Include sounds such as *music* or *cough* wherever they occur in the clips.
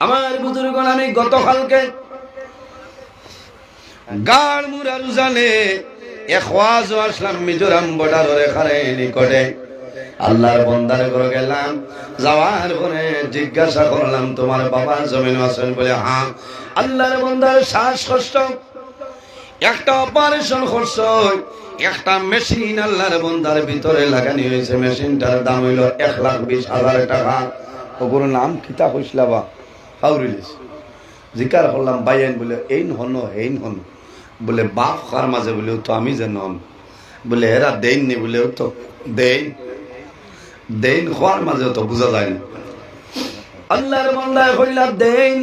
আমার বুজুর্গ আমি গতকালকে গাড় মুরার জানে এখওয়াজ আসলাম মিজোরাম বর্ডারের এখানে, নিকটে। আল্লাহর বন্দার করে গেলাম, যাওয়ার পরে জিজ্ঞাসা করলাম, তোমার বাবার জমিন আছেন? বলে হ্যাঁ। আল্লাহর বন্দার শ্বাসকষ্ট, একটা অপারেশন একটা মেশিন আল্লাহর বন্দার ভিতরে লাগানি হয়েছে। মেশিনটার দাম হইল এক লাখ বিশ হাজার টাকা। ওগুর নাম কিতা হইসলা বা। হাউরিলিস জিকার করলাম বাইন বলে এই হন এই হন। বলে, বাপ খার মাঝে বলে তো আমি যে নন। বলে, এরা দেন নি বলে তো দেন দেন খোয়ার মাঝে তো বোঝা যায় না। আল্লাহর বন্দায় হইলা দেন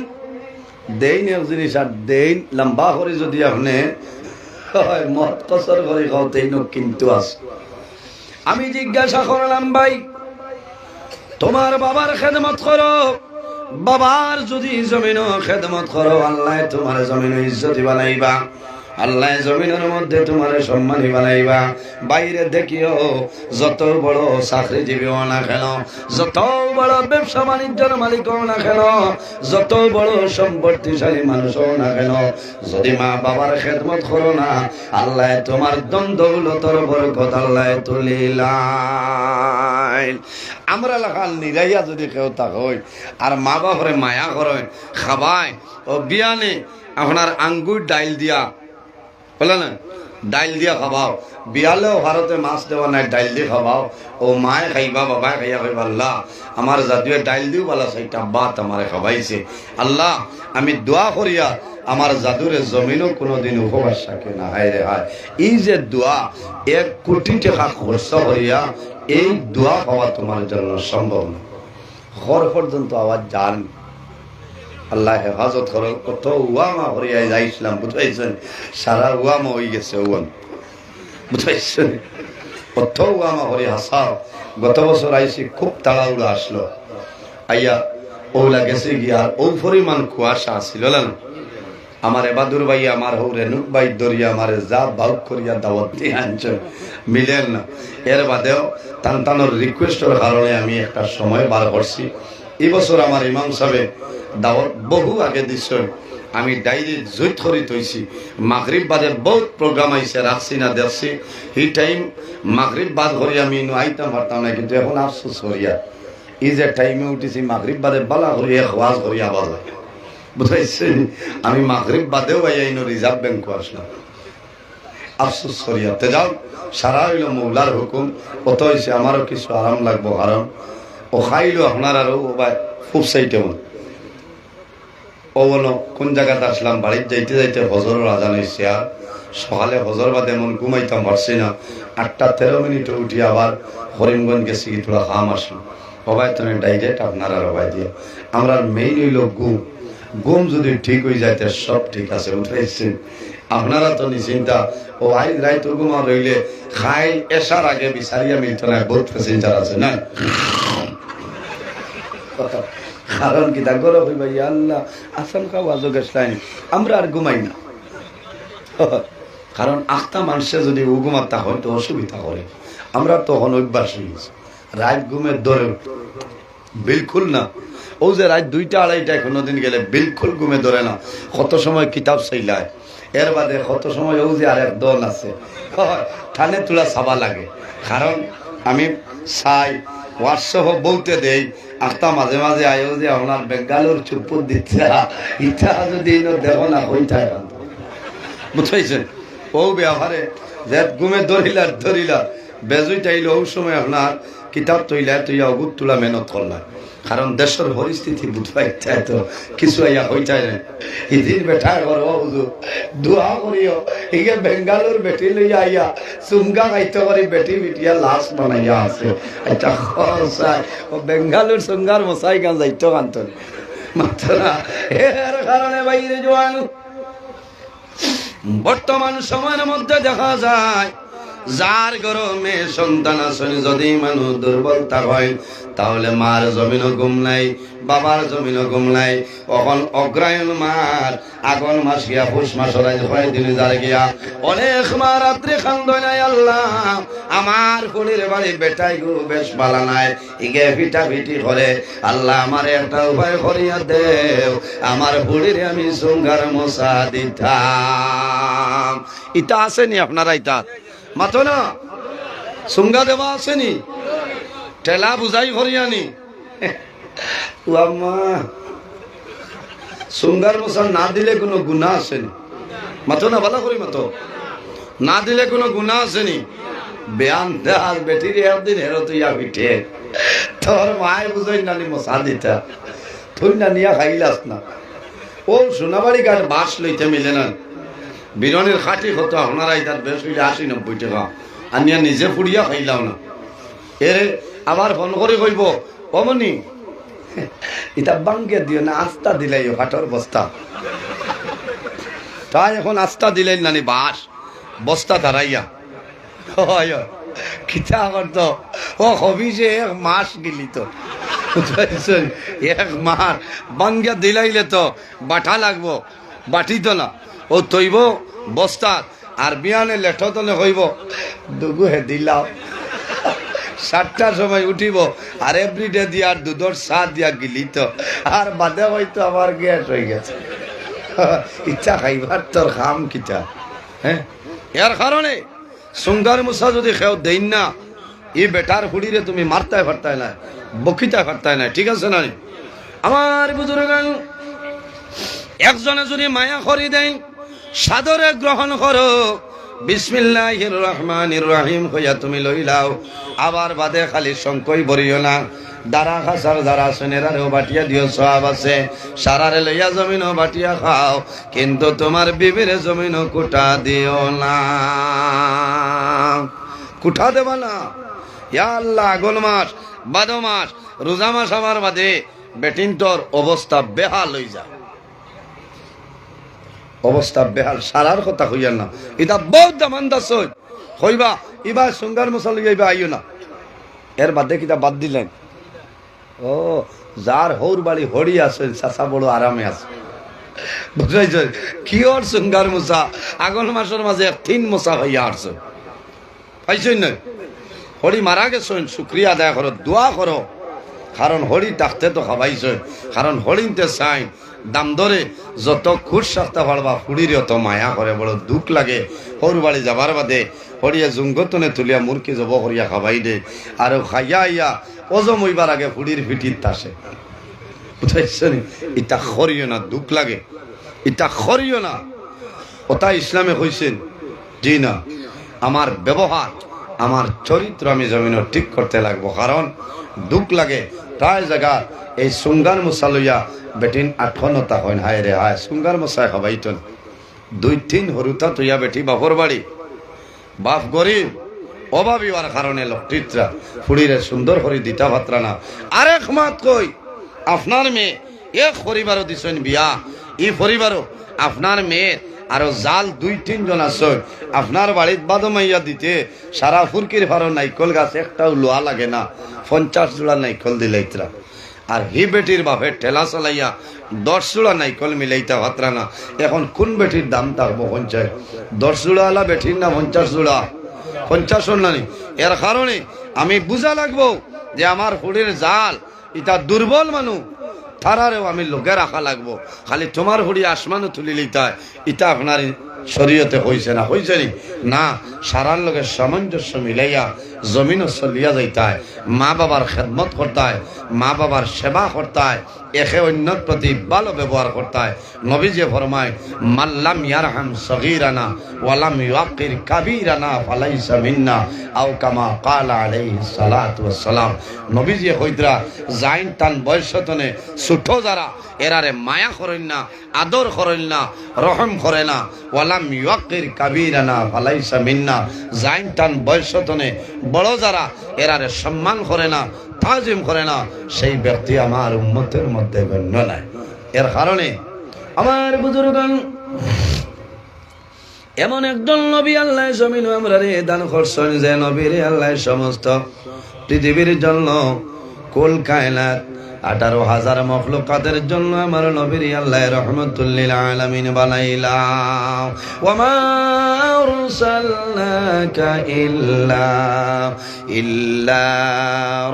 দেন এক জিনিস আর দেন লম্বা করে যদি আপনি মত কসর করে খাও তেইন কিন্তু আছে। আমি জিজ্ঞাসা করলাম, ভাই, তোমার বাবার খেদমত করো। বাবার যদি জমিন খেদমত করো আল্লাহ তোমার জমিন ইজ্জতি বানাইবা। আল্লাহ জমিনের মধ্যে তোমার সম্মানী বানাইবা। বাইরে দেখিও, যত বড় চাকরিজীবী না কেন, যত বড় ব্যবসা বাণিজ্যের মালিক না কেন, যত বড় সম্পত্তিশালী মানুষ না কেন, যদি মা বাবার খেদমত করো না, আল্লাহ তোমার দ্বন্দ্বগুলোতর বরকত আল্লাহ তুলিলাই আমরা লাগাল নিরাইয়া যদি কেউ তা হয়, আর মা বাপরে মায়া করে খাবায় ও বিয়ানে আপনার আঙ্গুর ডাইল দিয়া বলে না? ডাইল দিয়া খাবাও। বিয়ালেও ভারতে মাছ দেওয়া নাই, ডাইল দিয়ে খাবাও। ও মায়ে খাইবা বাবাই খাইয়া খাইবা আল্লাহ, আমার জাতীয় ডাইল দিও বলা সেইটা বাত আমারে খাবাইছে আল্লাহ, আমি দোয়া করিয়া আমার জাদুরে জমিনও কোনোদিন উপবাস থাকে না, হায় রে হায়। এই যে দোয়া, এক কোটি টাকা খরচ করিয়া এই দোয়া পাওয়া তোমার জন্য সম্ভব না। ঘর পর্যন্ত আওয়াজ যান। আল্লাহ হেফাজত করো। কত উয়ামা হরিয়ায় যাইছিলাম বুঝাইছেন, সারা উয়ামা হয়ে গেছে উয়ান বুঝাইছেন? কত উয়ামা হরি হাসাও। গত বছর আইসি খুব তাড়াহুড়া আসলো। আইয়া ওলা গেছে গিয়া ও পরিমাণ কুয়াশা আসছিল না আমার এবাদুর ভাই, আমার হৌ রেনুক ভাই দরিয়া আমার যা বাউক করিয়া দাওয়াত দিয়ে আনছে, মিলেন না। এর বাদেও তান টানোর রিকোয়েস্টের কারণে আমি একটা সময় বার করছি। এই বছর আমার ইমাম সাহেব দাওয়াত বহু আগে দিছ। আমি ডাইরি জৈত করি তৈছি মাগরিব বাদে বহুত প্রোগ্রাম আইছে রাখছি না দেখছি সেই টাইম মাগরিব বাদ করি আমি আইতাম পারতাম না কিন্তু এখন আফসোস করিয়া এই যে টাইমে উঠেছি মাগরিব বাদে বালা করি ওয়াজ করি আবার বুঝাইছে আমি মাগরিব বাদেও আইয়া ইনো রিজার্ভ ব্যাংক আসলাম। আফসোস করিয়া তে যাও সারা হইল মৌলার হুকুম। কত হয়েছে আমারও কিছু আরাম লাগবো কারণ ও আপনার আরও খুব সাইটে মন ও বলো কোন জায়গাতে আসলাম? বাড়ির যাইতে যাইতে হজরের আজান হয়েছে আর সকালে হজর বাদে এমন ঘুমাইতাম, পারছি না। আটটা তেরো মিনিটে উঠি আবার হরিমগঞ্জ গেছি কি তোরা খাম আসলাম হবাই তুমি ডাইরেক্ট আপনারা রবাই দিয়ে। আমরা মেইন হইল গুম গুম যদি ঠিক হয়ে যাইতে সব ঠিক আছে উঠাইছে আপনারা তো নিশ্চিন্তা। ও আইজ রাইত ঘুমা রইলে খাই, এসার আগে বিচারিয়া মিলত না বহুত প্যাসেঞ্জার আছে না *laughs* কারণ কি তা গরম হইবা আল্লাহ আসাম খাও আজও আমরা আর ঘুমাই না। *laughs* কারণ আখতা মানুষে যদি ঘুমাতা হয়, তো অসুবিধা করে। আমরা তখন অভ্যাস। হয়ে গেছি রাত ঘুমের দরে বিলকুল না। ও যে রাত দুইটা আড়াইটায় কোনোদিন গেলে বিলকুল ঘুমে ধরে না। কত সময় কিতাব চাইলায়। এর বাদে কত সময় ও যে আর এক দল আছে। *laughs* থানে তোলা চাবা লাগে। কারণ আমি চাই হোয়াটসঅ্যাপ বলতে দেই আস্তা মাঝে মাঝে আয়ো যে আপনার বেঙ্গালোর চুপ দিচ্ছে ইচ্ছা যদি দেখো না হইতায় বুঝাইছে ও ব্যবহারে যে ঘুমে ধরিলা ধরিলা বেজুই চাইলে ও সময় আপনার কিতাব তৈলা তুই অগুত তোলা মেহনত করলা। কারণ দেশের পরিস্থিতি বুঝবাই চাই তো কিছু আইয়া হই চাই না ইদিন বেঠা করো হুজুর, দোয়া করিও ইগে বেঙ্গালোর বেটি লইয়া আইয়া, চুমগা খাইতে পারি বেটি বিটিয়া লাশ বানাইয়া আছে। এটা খরচাই ও বেঙ্গালোর চুঙ্গার মশাই গান যাইতো কান্ত মাত্র এর কারণে বাইরে জোয়ানু। বর্তমান সময়ের মধ্যে দেখা যায় যার গরমে সন্তান আসলে যদি মানুষ দুর্বলতা হয়, তাহলে মার জমিনও ঘুম নাই, বাবার জমিনও ঘুম নাই। অখন অগ্রায়ণ মার, আগন মাস গিয়া, পুষ মাস হয় দিন যার গিয়া। অনেক মা রাত্রে খান্দয় নাই, আল্লাহ, আমার ফুলির বাড়ি বেটাই গু, বেশ বালা নাই, ইগে পিঠা পিঠি করে। আল্লাহ আমার একটা উপায় করিয়া দেও, আমার ফুলির আমি সুঙ্গার মশা দিতাম। ইটা আসেনি আপনারা ইটা মাতো না সুঙ্গা দেওয়া আসেনি, ঠেলা বুঝাই করিয়ানি ও আম্মা, সুঙ্গার মশা না দিলে কোনো গুণা আসেনি। মাতো না ভালো করি মাতো। না দিলে কোনো গুণা আসেনি। বেয়ান দেয়ার বেটির একদিন হেরো তুই পিঠে। তোর মায় বুঝাই নানি মশা দিতা। তুই না নিয়া খাইলাস না। ও সোনাবাড়ি গাছ বাস লইতে মিলে না। বিরনের খাটি কত আপনারা তার বেশ হইলে আশি নব্বই টাকা। আনিয়া নিজে ফুড়িয়া খাইলাম না। এর, আবার ফোন করে কইব অমনি এটা বাঙ্গে দিও না, আস্তা দিলাই হাটর বস্তা। তাই এখন আস্তা দিলেন নানি বাস, বস্তা দাঁড়াইয়া হয়। কিতা করত ও হবি যে এক মাস গেলি তো। এক মাস বাঙ্গিয়া দিলাইলে তো বাটা লাগবো, বাটি তো না। ও তৈব, বস্তা, আর বিয়ানে লেঠো তো হইব। দুগু হে দিলাম সাতটার সময় উঠিব, আর এভরিডে দিয়া আর দুধর চা দিয়া গিলিত। আর বাদে হয়তো আমার গ্যাস হয়ে গেছে। ইচ্ছা খাইবার তোর খাম কিটা হ্যাঁ এর কারণে সুন্দর মুসা যদি খেও দেন না এই বেটার হুড়িরে তুমি মারতায় ফারতায় না বকিতায় ফারতায় না ঠিক আছে না আমার বুজুর্গ একজনে যদি মায়া করি দেন সাদরে গ্রহণ করো। বিসমিল্লাহির রহমানির রহিম হইয়া তুমি লইলাও। আবার বাদে খালি সংকই বরিও না। দারা খাসার দারা সোনেরারেও বাটিয়া দিও, সব আছে। সারারে লইয়া জমিনও বাটিয়া খাও, কিন্তু তোমার বিবিরে জমিনও কুটা দিও না। কুঠা দেবা না। ইয়া আল্লাহ আগল মাস বাদ মাস রোজা মাস আমার বাদে বেটিনটোর অবস্থা বেহাল হয়ে যায়। অবস্থা বেহাল, সারার কথা হইয়ার না। এটা বহুত দামান্দাস হইবা ইবা সুঙ্গার মশাল ইবা আইও না। এর বাদে কিতা বাদ দিলেন? ও, যার হৌর বাড়ি হরি আছে চাষা বড় আরামে আছে। বুঝাইছ? কি ওর সুঙ্গার মশা আগন মাসের মাঝে তিন মশা হইয়া আসছে। পাইছই না হরি মারা গেছেন, শুক্রিয়া আদায় করো, দোয়া করো। কারণ হরি তাকতে তো খাবাইছ কারণ হরিতে চাই। দাম ধরে যত খুশ সাথে পারবা ফুড়ির অত মায়া করে, বড় দুঃখ লাগে। সরু বাড়ি যাবার বাদে হরিয়া জুঙ্গতনে তুলিয়া মুরকি জব করিয়া খাবাই দে। আর খাইয়া আইয়া অজম হইবার আগে ফুড়ির ফিটির তাসে বুঝাইছেন ইটা খরিও না, দুঃখ লাগে। ইটা খরিও না। ওটা ইসলামে কইছেন জি না। আমার ব্যবহার আমার চরিত্র আমি জমিন ঠিক করতে লাগবো। কারণ দুঃখ লাগে প্রায় জায়গা এই সুঙ্গার মশা লইয়া বেটিন আঠনতা হয় হায় রে হায় সুঙ্গার মশাই হবাইতন দুই তিন হরুতা তুইয়া বেটি বাপর বাড়ি বাপ গরিব অভাবী হওয়ার কারণে লক্ষিত্রা ফুড়িরে সুন্দর হরি দিতা ভাত্রা না। আরেক মাত কই আপনার মেয়ে এক পরিবারও দিছেন বিয়া। ই পরিবারও আপনার মেয়ের আরও জাল দুই তিনজন আছেন। আপনার বাড়িত বাদমাইয়া দিতে সারা ফুরকির ভারো নাইকল গাছ একটাও লোয়া লাগে না। পঞ্চাশ জোড়া নাইকল দিলাইতরা আর হি বেটির বাপে ঠেলা চলাইয়া দশ জোড়া নাইকল মিলাইতা ভাত্রা না এখন কোন বেটির দাম থাকব পঞ্চাশ? দশ জোড়া আলা বেটির না পঞ্চাশ জোড়া? পঞ্চাশ নানি এর কারণে আমি বুঝা লাগবো যে আমার ফুড়ির জাল ইটা দুর্বল মানুষ তারারেও আমি লোকে রাখা লাগবো। খালি তোমার হুড়ি আসমানও তুলি লিতায় ইটা আপনার শরীয়তে হয়েছে না? হয়েছে না? সারার লোকের সামঞ্জস্য মিলাইয়া জমিনও চলিয়া যাইতায়। মা বাবার খেদমত করতায়, মা বাবার সেবা করতায়, একে অন্যর প্রতি ভালো ব্যবহার করতায়। নবীজে ফরমায় মাল্লাম ইয়ারহাম সগীরানা ওয়ালাম ইউকির কাবীরানা ফালাইসা মিন্না, আও কামা কালা আলাইহিস সালাতু সালাম নবীজি কইতরা জাইন তান বয়সতনে ছোট যারা এরারে মায়া করেন না আদর করেন না রহম করে না। ওয়ালাম ইউকির কাবীরানা ফালাইসা মিন্না, জাইন তান বয়সতনে বড় যারা এরারে সম্মান করে না, তাজিম করে না, সেই ব্যক্তি আমার উন্মতের মধ্যে গণ্য নাই। এর কারণে আমার বুজুর্গণ এমন একজন নবী আল্লাহ জমিন আমরা রে দান করছেন যে নবীর আল্লাহ সমস্ত পৃথিবীর জন্য কুল আঠারো হাজার মখলুকাতের জন্য আমার নবীর আল্লাহ রহমতুল্লিল আলমিন বানাইলাম। ওমা ইল্লা ইল্লা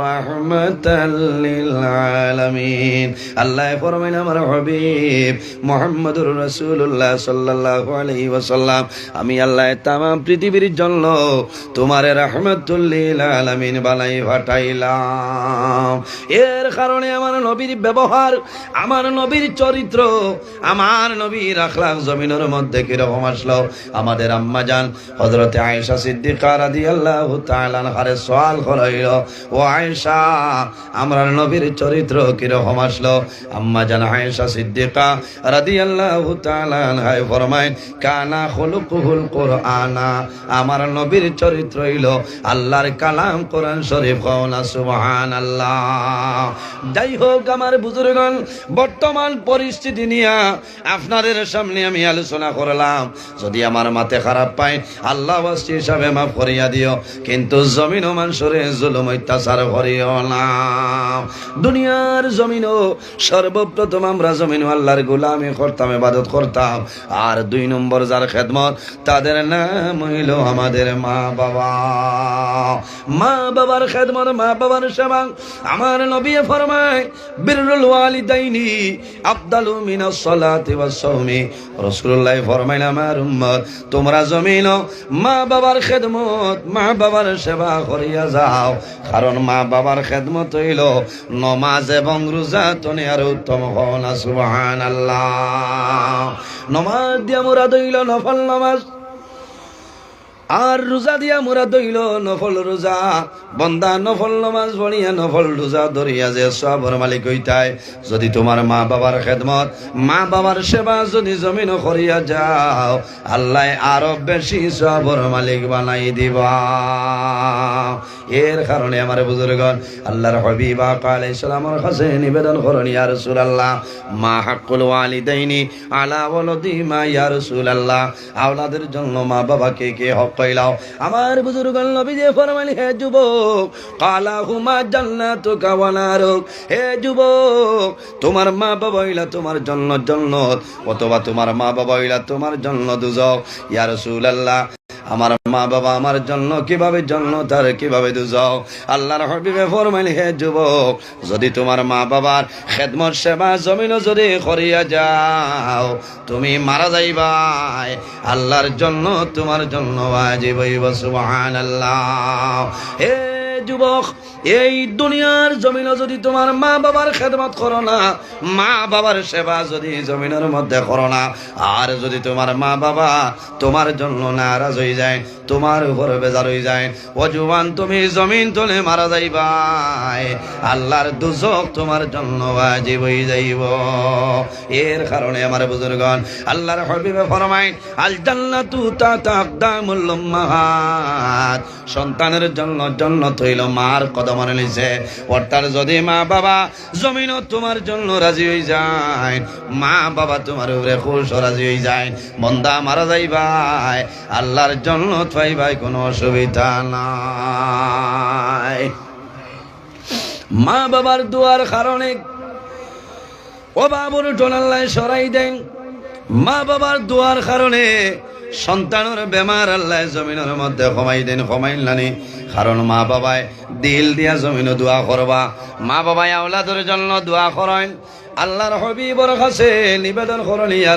রাহমাতাল লিল আলামিন। আল্লাহ ফরমাইন, আমার হাবিব মুহাম্মদুর রাসূলুল্লাহ সাল্লাল্লাহু আলাইহি ওয়াসাল্লাম, আমি আল্লাহ তামাম পৃথিবীর জন্য তোমার রাহমাতুল লিল আলামিন বানাই পাঠাইলাম এর কারণে আমার নবীর ব্যবহার, আমার নবীর চরিত্র, আমার নবীর আখলাক জমিনের মধ্যে কীরকম আসলো? আমাদের আম্মা জান হজরতে আয়েশা সিদ্দিকা রাদিয়াল্লাহু তাআলা হারে সওয়াল করাইল, ও আয়েশা, আমার নবীর চরিত্র কীরকম আসলো? আম্মা জান আয়েশা সিদ্দিকা রাদিয়াল্লাহু তাআলা হায় ফরমায় কানা খুলুকুহুল কুরআনা আমার নবীর চরিত্র হইল আল্লাহর কালাম কোরআন শরীফ কওনা সুবহানাল্লাহ। যাই হোক আমার বুজুর্গণ, বর্তমান পরিস্থিতি নিয়ে আপনাদের সামনে আমি আলোচনা করলাম। যদি আমার মাথে খারাপ পাই আল্লাহ হিসাবে মাফ করিয়া দিও। কিন্তু জমিন ও মানুষরে জুলুম, অত্যাচার করিও না। দুনিয়ার জমিনও সর্বপ্রথম আমরা জমিন আল্লাহর গোলামি করতাম এবাদত করতাম। আর দুই নম্বর যার খেদমত, তাদের নাম হইল আমাদের মা বাবা মা বাবার খেদমত মা বাবার সেবা। আমার নবী ফরমায় বিরুল ওয়ালিদাইনি মিনাস সালাতি ওয়াস সাওমি। রাসূলুল্লাহ ফরমাইন আমার উম্মত, তোমরা জমিন মা বাবার খেদমত, মা বাবার সেবা করিয়া যাও। কারণ মা বাবার খেদমত হইল নমাজ এবং রোজা তনে আর উত্তম হন সুবহানাল্লাহ। নমাজ দিয়া মুরাদ হইল নফল নমাজ। আর রোজা দিয়া মোরা দইল নফল রোজা। বন্দা নফল নমাজ পড়িয়া নফল রোজা ধরিয়া যে সবর মালিক হইতায়। যদি তোমার মা বাবার খেদমত, মা বাবার সেবা যদি জমিন করিয়া যাও, আল্লাহ আরও বেশি সবর মালিক বানাই দিবা। এর কারণে আমার বুজুর্গণ, আল্লাহর হবিবা কালে ইসলামর কাছে নিবেদন করেন, ইয়া রাসূলুল্লাহ। মা হাক্কুল ওয়ালিদাইনি আলা ওয়ালাদি মা, ইয়া রাসূলুল্লাহ। আওলাদের জন্য মা বাবাকে কে হক কইলাও আমার বুজুর্গ নবী যে ফরমাইল হে যুবক কালা হুমা জান্নাত ওয়া নারুক। হে যুবক, তোমার মা বাবা হইলা তোমার জন্য জন্নত, অথবা তোমার মা বাবা হইলা তোমার জন্য দুজক। ইয়া রাসূলুল্লাহ আমার মা বাবা আমার জন্য কীভাবে জন্ম, তার কীভাবে দুজাও আল্লাহর হবিবে ফরমাইল, হে যুবক, যদি তোমার মা বাবার খেদমত সেবা জমিন যদি করিয়া যাও, তুমি মারা যাইবাই। আল্লাহর জন্য, তোমার জন্য বাজিব সুবহানাল্লাহ। হে যুবক, এই দুনিয়ার জমিন যদি তোমার মা বাবার খেদমত করো না, মা বাবার সেবা যদি জমিনের মধ্যে করো না, আর যদি তোমার মা বাবা তোমার জন্য নারাজ হয়ে যায়, তোমার উপরে বেজার হয়ে যায় অজুবান তুমি জমিন তোলে মারা যাইবাই আল্লাহর দুজক তোমার জন্য বাজিব হয়ে যাইব। এর কারণে আমার বুজুর্গণ, আল্লাহর হবিবে ফরমায় আল জান্নাতু তা তাকদামুল সন্তানের জন্য জন্য তৈল মার কদমনে নিছে। অর্থাৎ যদি মা বাবা জমিনও তোমার জন্য রাজি হয়ে যায়, মা বাবা তোমার উপরে খুশ রাজি হয়ে যায়, বন্দা মারা যাই ভাই আল্লাহর জন্য থাই ভাই কোনো অসুবিধা নাই। মা বাবার দুয়ার কারণে ও বাবুর টোনাল্লায় সরাই দেন। মা বাবার দুয়ার কারণে সন্তানের বেমার আল্লাহ জমিনের মধ্যে কমাই দেন কমাইল নানি কারণ মা বাবায় দিল দিয়া জমিনে দোয়া করবা। মা বাবায় আওলাদের জন্য দোয়া করেন। আল্লাহর হবিবর কাছে নিবেদন করুন, ইয়া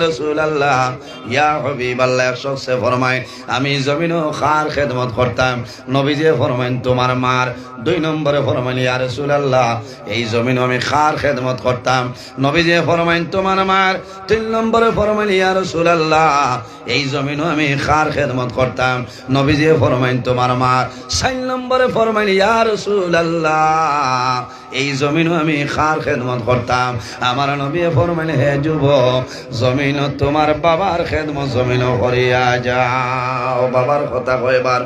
আল্লাহ ইয়া হবিব আল্লাহ শখসে ফরমায়, আমি জমিনও খার খেদমত করতাম। নবীজি ফরমাইন, তোমার মার। দুই নম্বরে ফরমাইন, ইয়া রাসূলুল্লাহ, এই জমিন আমি খার খেদমত করতাম। নবীজি ফরমাইন, তোমার মার। তিন নম্বরে ফরমাইন, ইয়া রসুল আল্লাহ এই জমিনও আমি খার খেদমত করতাম। নবীজি ফরমাইন, তোমার মার। চার নম্বরে ফরমাইন, ইয়া এই জমিনও আমি খার খেদমত করতাম। আমার নবী ফরমেন হে যুব জমিন তোমার বাবার খেদমত জমিন করিয়া যাও। বাবার কথা কয়বার?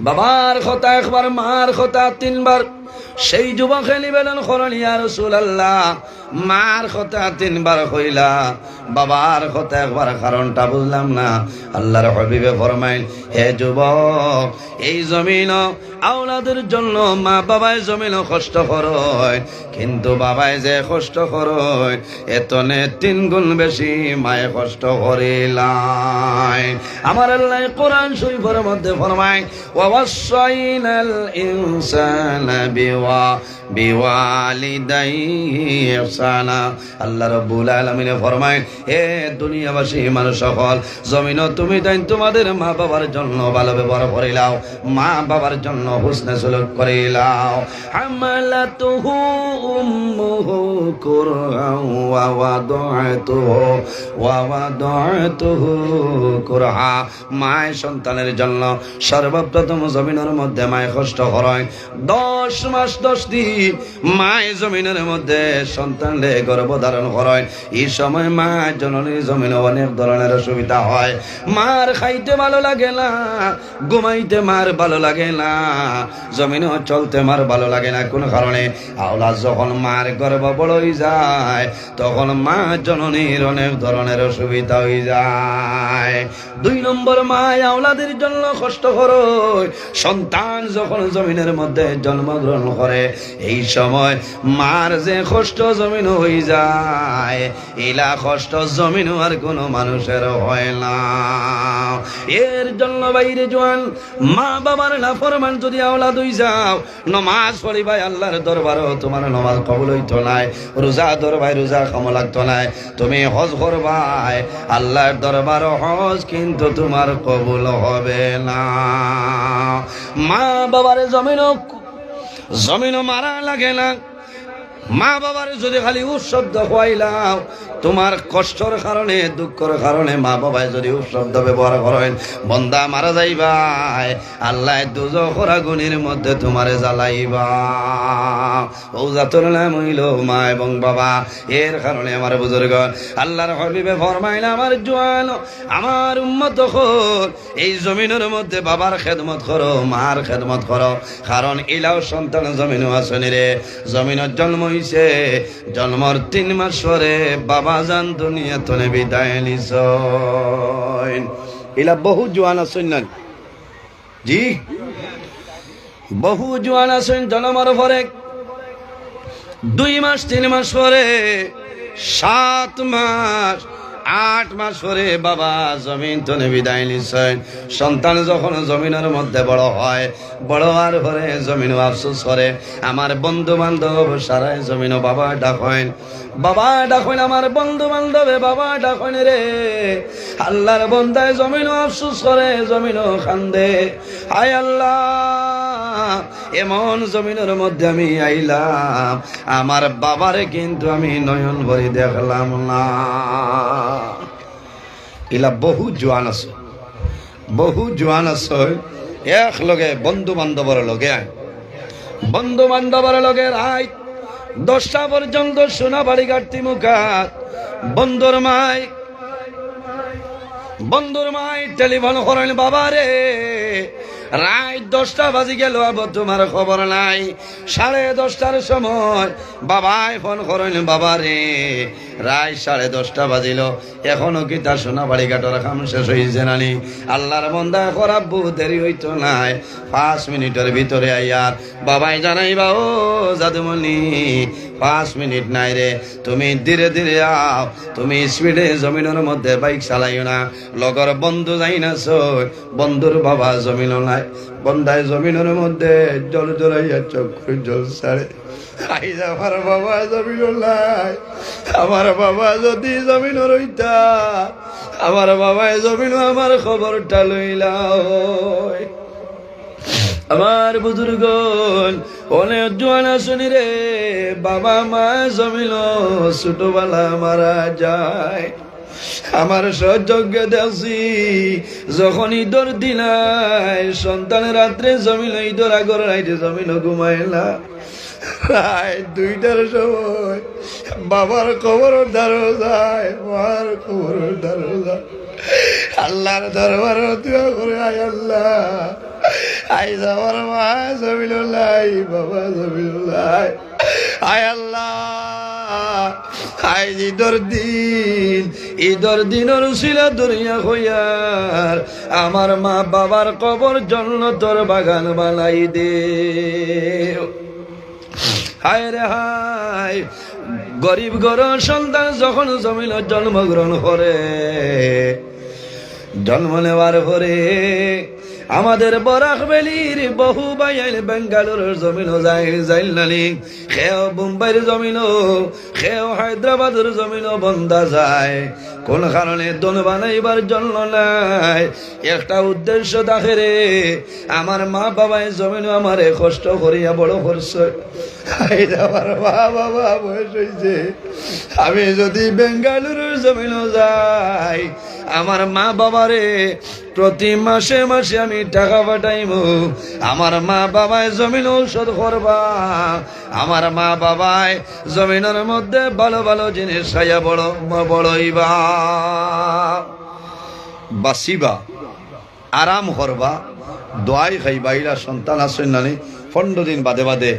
বাবার কথা একবার, মার কথা তিনবার। সেই যুবকে নিবেদন করলিয়া রসুল আল্লাহ মার কথা তিনবার হইলা বাবার কথা একবার কারণটা বুঝলাম না। আল্লাহর হবিবে ফরমাইল, হে যুবক, এই জমিন আওলাদের জন্য মা বাবায় জমিন কষ্ট করয় কিন্তু বাবায় যে কষ্ট করয় এতনে তিন গুণ বেশি মায়ে কষ্ট করিলাই। আমার আল্লাহ কোরআন শরীফের মধ্যে ফরমায় ওয়াসাইনাল ইনসানা বিওয়া আল্লাহ রাব্বুল আলামিন ফরমায়, হে দুনিয়াবাসী মানুষ সকল জমিন তুমি তাই তোমাদের মা বাবার জন্য ভালো ব্যবহার করিলাও মা বাবার জন্য হুসনে সুলুক উম্মুহু কুরআন ওয়া ওয়া মায় সন্তানের জন্য সর্বপ্রথম জমিনের মধ্যে মায় কষ্ট করায়। দশ মাস দশ দিন মায় জমিনের মধ্যে সন্তানরে গর্ভ ধারণ করায়। এই সময় মা জননীর জমিনে অনেক ধরনের অসুবিধা হয়। মার খাইতে ভালো লাগে না, ঘুমাইতে মার ভালো লাগে না। জমিনে চলতে মার ভালো লাগে না। কোন কারণে আওলা যখন মার গর্ভ বড় হয়ে যায়, তখন মা জননীর অনেক ধরনের অসুবিধা হয়ে যায়। দুই নম্বর মা আওলাদের জন্য কষ্ট করয় সন্তান যখন জমিনের মধ্যে জন্মগ্রহণ করে, এই সময় মার যে কষ্ট জমিন হয়ে যায়, এলা কষ্ট জমিন আর কোনো মানুষের হয় না। এর জন্য বাইরে জোয়ান মা বাবার নাফরমান যদি আওলাদ হই যাও, নমাজ পড়িবাই আল্লাহর দরবারও তোমার নমাজ কবল হইতো নাই। রোজা দরবাই রোজা কম লাগতো নাই। তুমি হজ করবাই আল্লাহর দরবার হজ কিন্তু তোমার কবুল হবে না। মা বাবার জমিন জমিনও মারা লাগে না। মা বাবার যদি খালি উৎশব্দ খোয়াইলাও তোমার কষ্টর কারণে, দুঃখর কারণে মা বাবায় যদি উৎশব্দ ব্যবহার করেন, বন্দা মারা যাইবাই, আল্লাহ দুজখর আগুনের মধ্যে তোমারে জ্বালাইবা। ও নাম হইল মা এবং বাবা, এর কারণে আমার বুজুর্গ আল্লাহর হবিবে ফরমাইল, আমার জোয়ান, আমার উম্মত খোর, এই জমিনের মধ্যে বাবার খেদমত করো, মার খেদমত করো, কারণ ইলাও সন্তান জমিনও আসনি রে, জমিনের জন্ম হইছে। জন্মর তিন মাস পরে বাবা যান দুনিয়া তনে বিদায় নিছ এলা বহু জোয়ান আসেন জি? বহু জোয়ান আসেন জন্মর পরে। দুই মাস, তিন মাস পরে সাত মাস আট মাস পরে বাবা জমিন তনে বিদায় নিশ্চয় সন্তান যখন জমিনের মধ্যে বড় হয়, বড় হওয়ার পরে জমিন আফসোস করে। আমার বন্ধু বান্ধব সারাই জমিন বাবা ডাকেন বাবা ডাকেন আমার বন্ধু বান্ধবে বাবা ডাকেন রে। আল্লাহর বন্দায় জমিন আফসোস করে জমিন খান্দে হায় আল্লাহ! এমন জমিনের মধ্যে আমি আইলাম। আমার বাবারে কিন্তু আমি নয়ন ভরে দেখলাম না। ইলা বহু জোয়ান আছে। বহু জোয়ান আছে। এক লগে বন্ধু বান্ধবর লগে। বন্ধু বান্ধবর লগে রায় দশটা পর্যন্ত সোনা বাড়ি কাটতি মুখাত। বন্ধুর মাই বন্ধুর মাই টেলিফোন করেন বাবা রে রাত দশটা বাজি গেল, আবার তোমার খবর নাই। সাড়ে দশটার সময় বাবাই ফোন করেন, বাবা রে রায় সাড়ে দশটা বাজিল। এখনও কি তার সোনা বাড়ি কাটার কাম শেষ হয়েছে নানি আল্লাহর বন্দা করাব্বু দেরি হইতো নাই। পাঁচ মিনিটের ভিতরে আইয়ার বাবাই জানাইবা ও জাদুমণি, পাঁচ মিনিট নাই রে। তুমি ধীরে ধীরে আও, তুমি স্পিডে জমিনের মধ্যে বাইক চালাইও না। লগর বন্ধু যাই না বন্ধুর বাবা জমিন নাই বন্ধায় জমিনের মধ্যে জল জল আমার বাবা জমিন আমার যদি জমিন আমার বাবায় জমিন আমার খবরটা লইলা আমার বুজুর্গ অনেক জোয়ান আসনি রে, বাবা মা জমিল ছোটবেলা মারা যায়। আমার সহযোগ্য দেখছি যখন ঈদর দিনাই সন্তান রাত্রে জমিল ঈদর আগর রাইতে জমিল ঘুমাইলা রায় দুইটার সময় বাবার খবর ধারো যায় মার খবর ধারো যায় আল্লাহর দরবার দোয়া করে, আয় আল্লাহ। আই আমার মা, জমিনুল্লাহ বাবা জমিনুল্লাহ, আয় আল্লাহ। আই ঈদর দিন ঈদর দিনের ছিল দুনিয়া হইয়ার আমার মা বাবার কবর জন্য তোর বাগান বানাই দে। হায় রে হায়, গরিব গর সন্তান যখন জমিন জন্মগ্রহণ করে, জন্ম নেওয়ার পরে আমাদের বরাক বেলির বহু বাইল বেঙ্গালোরের জমিন যাই যাইল নানি খেও মুম্বাইয়ের জমিন খেও হায়দ্রাবাদের জমিন বন্ধা যায়। কোন কারণে দন বানাইবার জন্য নাই। একটা উদ্দেশ্য দেখে রে, আমার মা বাবাই জমিন আমারে কষ্ট করিয়া বড় করছে। আমার মা বাবা বয়স হয়েছে আমি যদি বেঙ্গালুরুর জমিন যাই আমার মা বাবারে, প্রতি মাসে মাসে আমি টাকা পাঠাইব। আমার মা বাবায় জমিন ঔষধ করবা। আমার মা বাবায় জমিনের মধ্যে ভালো ভালো জিনিস খাইয়া বড় বড়ইবা বাসিবা, আরাম করবা। দোয়াই খাইবা, ইলা সন্তান আসেন নানি। পনেরো দিন বাদে বাদে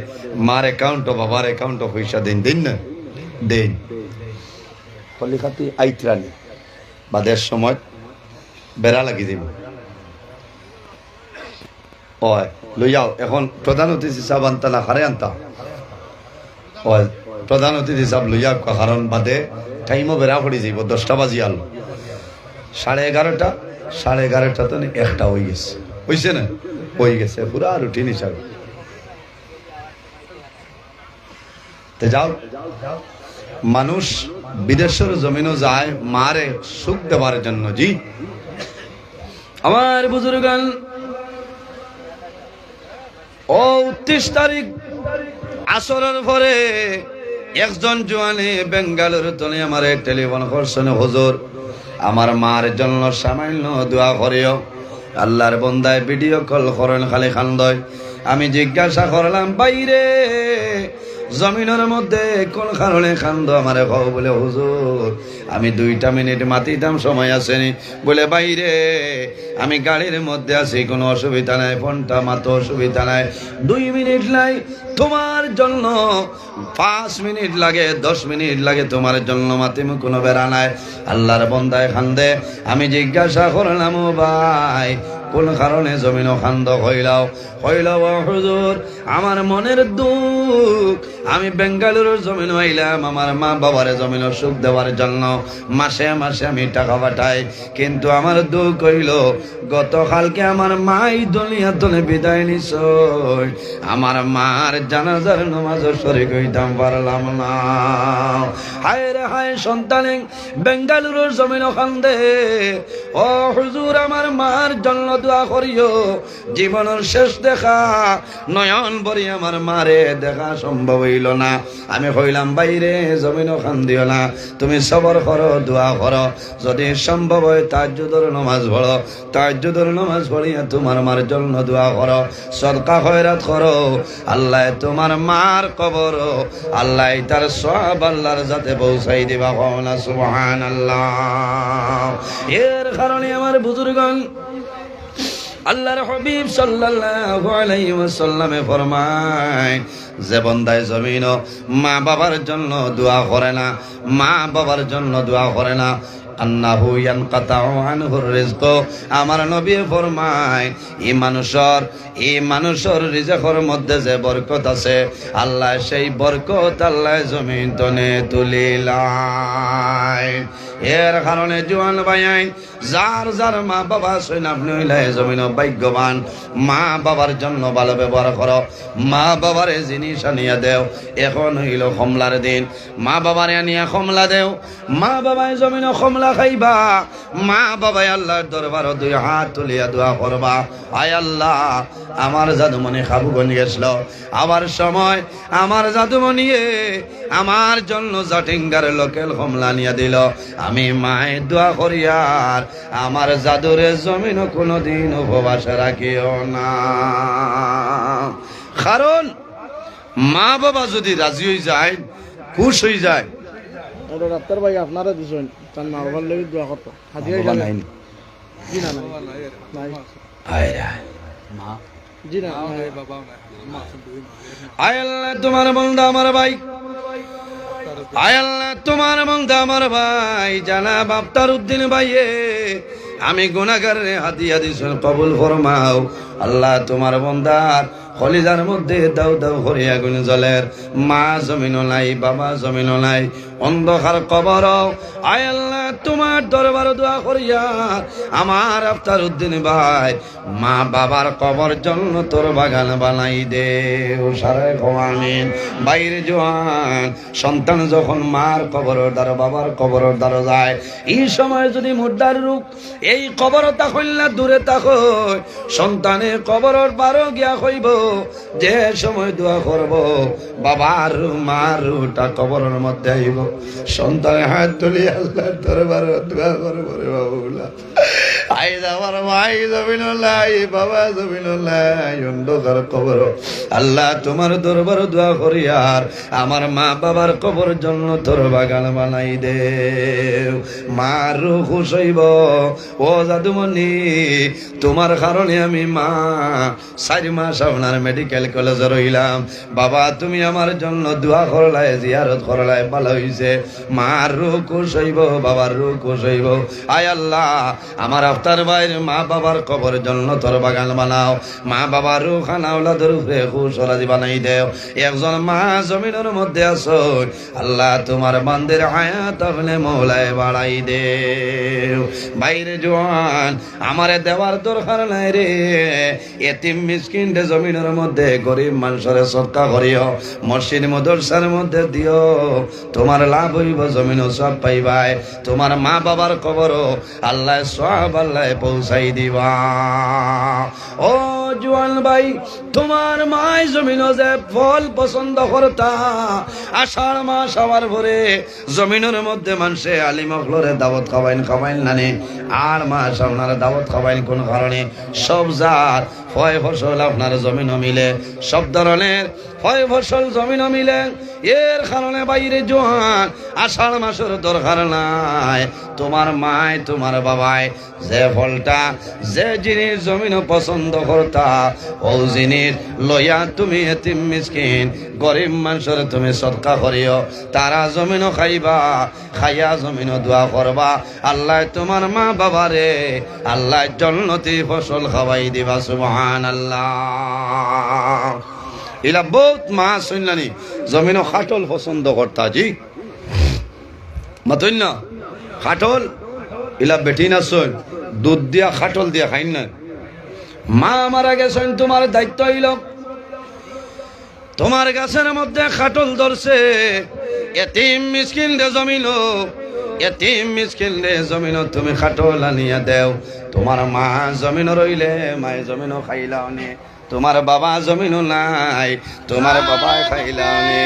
মার অ্যাকাউন্টও বাবার অ্যাকাউন্টও পয়সা দিন দিন না? দিন। কলিকাতি আইত্রানি বাদের সময় বেড়া লাগি দিব ওই লই যাও। এখন প্রধান অতিথি সাহেব আনতা না হারে আনতা। ওই, প্রধান অতিথি সাহেব লই যাও কারণ বাদে টাইমও বেড়া পড়ে যাইব, দশটা বাজি আলো। সাড়ে এগারোটা সাড়ে এগারোটা তো একটা হয়ে গেছে। হয়েছে না? হয়ে গেছে পুরা রুটিন হিসাবে যাও মানুষ বিদেশের জমিনও যায়, মারে সুখ দেওয়ার জন্য, জি। আমার বুজুর্গান, ও উনত্রিশ তারিখ আসরের পরে একজন জোয়ানি বেঙ্গালুর তলে আমার টেলিফোন করছেন, হুজুর, আমার মার জন্য সামান্য দোয়া করিও। আল্লাহর বন্দায় ভিডিও কল করেন খালি খান্দয়। আমি জিজ্ঞাসা করলাম, বাইরে জমিনের মধ্যে কোন কারণে খান্দ আমারে কও বলে, হুজুর, আমি দুইটা মিনিট মাতিতাম, সময় আসেনি। বলে, বাইরে, আমি গাড়ির মধ্যে আছি, কোনো অসুবিধা নাই, ফোনটা মাতো অসুবিধা নাই। দুই মিনিট নাই তোমার জন্য, পাঁচ মিনিট লাগে, দশ মিনিট লাগে তোমার জন্য মাতিম, কোনো বেড়া নাই। আল্লাহর বন্দায় খান্দে আমি জিজ্ঞাসা করলাম ভাই কোন কারণে জমিন খান্দ হইলাও? হইলাও হুজুর, আমার মনের দুঃখ। আমি বেঙ্গালুরুর জমিন হইলাম, আমার মা বাবার জমিন সুখ দেওয়ার জন্য। মাসে মাসে আমি টাকা পাঠাই, কিন্তু আমার দুঃখ হইল, গতকালকে আমার মাই দুনিয়া তলে বিদায় নিছ আমার মার জানাজার নমাজ শরীর হইতাম পারলাম না। হায় রে হায় সন্তানে, বেঙ্গালুরুর জমিন খান্দে ও হুজুর, আমার মার জন্য দোয়া করিও। জীবনের শেষ দেখা, নয়ন বরি আমার মারে দেখা সম্ভব হইল না। আমি কইলাম বাইরে জমিন খান্দিও না। তুমি সবর করো, দোয়া করো। যদি সম্ভব হয় তাজ্জুদর নমাজ পড়ো। তাজ্জুদর নমাজ পড়িয়া তোমার মার জন্য দোয়া করো। সদকা খয়রাত করো। আল্লাহ তোমার মার কবর, আল্লাহ তার সব আল্লাহর যাতে পৌঁছাই দিবা কওনা সুবহানাল্লাহ। এর কারণে আমার বুজুর্গণ আল্লাহর হাবিব সাল্লাল্লাহু আলাইহি ওয়াসাল্লামে ফরমায়, যে বন্দায় জমিন মা বাবার জন্য দোয়া করে না মা বাবার জন্য দোয়া করে না আন্নাহু ইয়ানকাতাউ আনহুর রিজক। আমার নবী ফরমায় এই মানুষের এই মানুষের রিজকের মধ্যে যে বরকত আছে, আল্লাহ সেই বরকত আল্লাহ জমিন তনে তুলিলাই এর কারণে জোয়ান ভাইয়াই, যার যার মা বাবা সৈন আপনি হইলে জমিন ভাগ্যবান। মা বাবার জন্য ভালো ব্যবহার করো। মা বাবারে জিনিস আনিয়া দেও, এখন হইল কমলার দিন। মা বাবারে আনিয়া কমলা দেও। মা বাবায় জমিন কমলা খাইবা। মা, বাবা আল্লাহর দরবার দুই হাত তুলিয়া দোয়া করবা। আয় আল্লাহ, আমার জাদুমণি খাবুগঞ্জ গেছিল। আবার সময় আমার জাদুমণিয়ে আমার জন্য জাটিঙ্গার লোকেল কমলা নিয়ে দিল। আমি মায়ের দোয়া করি আর আমার জাদুরে জমিন কোনোদিন উপবাস রাখিও না। কারণ মা, বাবা যদি রাজি হয়ে যায়, খুশ হয়ে যায় এটা ডাক্তার ভাই আপনারা দিছেন তার মা বাবার লেগে দোয়া করতো। হাজিরা নাই। নাই। জি না নাই। আয় আয়। জি না আয় আল্লাহ তোমার বন্ধা আমার ভাই। আয় আল্লাহ তোমার বন্ধা আমার ভাই। জানা বাপ্তার উদ্দিন ভাইয়ে আমি গুণাগার হাতিয়া দিস কবুল ফরমাও। আল্লাহ তোমার বন্দার কলিজার মধ্যে দাও দাও হরি আগুন জলের মা জমিন নাই বাবা জমিন নাই। অন্ধকার কবর। আয় আল্লাহ, তোমার দরবার দোয়া করিয়া আমার আফতার উদ্দিন ভাই মা বাবার কবর জন্য তোর বাগান বানাই দে। বাইরে জোয়ান, সন্তান যখন মার কবর দ্বার, বাবার কবর দ্বার যায়, এই সময় যদি মুদ্রার রূপ এই কবর তাকইল দূরে তাকই সন্তানে কবরের বারো গিয়া হইব, যে সময় দোয়া করব, বাবার মার রুটা কবরের মধ্যে আইব। সন্তানে হাত তুলি আল্লাহ দরবার দোয়া করব রে বাবুলা। আল্লাহ তোমার দরবার দোয়া করি আর আমার মা বাবার কবর জন্য তোর বাগান বানাই দে। মার খুশ ও জাদুমণি, তোমার কারণে আমি মা। চারি মাস আপনার মেডিকেল কলেজে রইলাম। বাবা, তুমি আমার জন্য দোয়া করলাই, জিয়ারত করলাই, ভালো হইছে। মার রূপ খুশ বাবার রূপ খুশ আয় আল্লাহ, আমার আফতার ভাইয়ের মা বাবার কবর জন্য তোর বাগান বানাও। মা বাবার খানা ওলাদের উপরে বানাই দেও। একজন মা জমিনের মধ্যে আছো, আল্লাহ তোমার বান্দের হায়াত আপনি মৌলায় বাড়াই দে বাইরে জোয়ান, আমারে দেওয়ার দরকার নাই রে। এতিম মিসকিন জমিনের মধ্যে গরিব মানুষের সৎকা করিও। মসজিদ মদরসার মধ্যে দিও। তোমার লাভ হইব জমিন সব পাইবাই। তোমার মা বাবার কবর আল্লাহ সব আল্লাহ পৌঁছাই দিবা। ও জোয়ান ভাই, তোমার মাই জমিন ফল পছন্দ করতা। আষাঢ় মাস হওয়ার পরে জমিনের মধ্যে মানুষে আলি মখলরে দাওয়াত খাওয়াইন খাওয়াইন নানে। আর মাস আপনার দাওয়াত খাওয়াইন কোন কারণে? সব জাত ফয় ফসল আপনার জমিনও মিলে। সব ধরনের ফয় ফসল জমিনও মিলে। এর কারণে বাইরে জোয়ান, আষাঢ় মাসের দরকার নাই। তোমার মায়, তোমার বাবায় যে ফলটা, যে জিনিস জমিন পছন্দ করতা ও জিনিস লইয়া তুমি এতিম মিসকিন, গরিব মানুষের তুমি সৎকা করিও। তারা জমিনও খাইবা, খাইয়া জমিনও দোয়া করবা। আল্লাহ তোমার মা বাবারে, আল্লাহ জন্নতি ফসল খাওয়াই দিবা সুবহান আল্লাহ এলা বহুত মা শুনলানি জমিনও খাটল পছন্দ করতা, জি? মাতইন না খাটল? ইলা বেটি না দুধ দিয়া খাটল দিয়া খাইন না মা মারা গেছেন, তোমার দায়িত্ব হইল। তোমার গাছের মধ্যে খাটল ধরছে। এতিম মিসকিন রে জমিন, এতিম মিসকিন রে জমিন, তুমি খাটল আনিয়া দেও। তোমার মা জমিন রইলে, মায়ে জমিন খাইলাও নে। তোমার বাবা জমিন নাই, তোমার বাবা খাইলাও নে।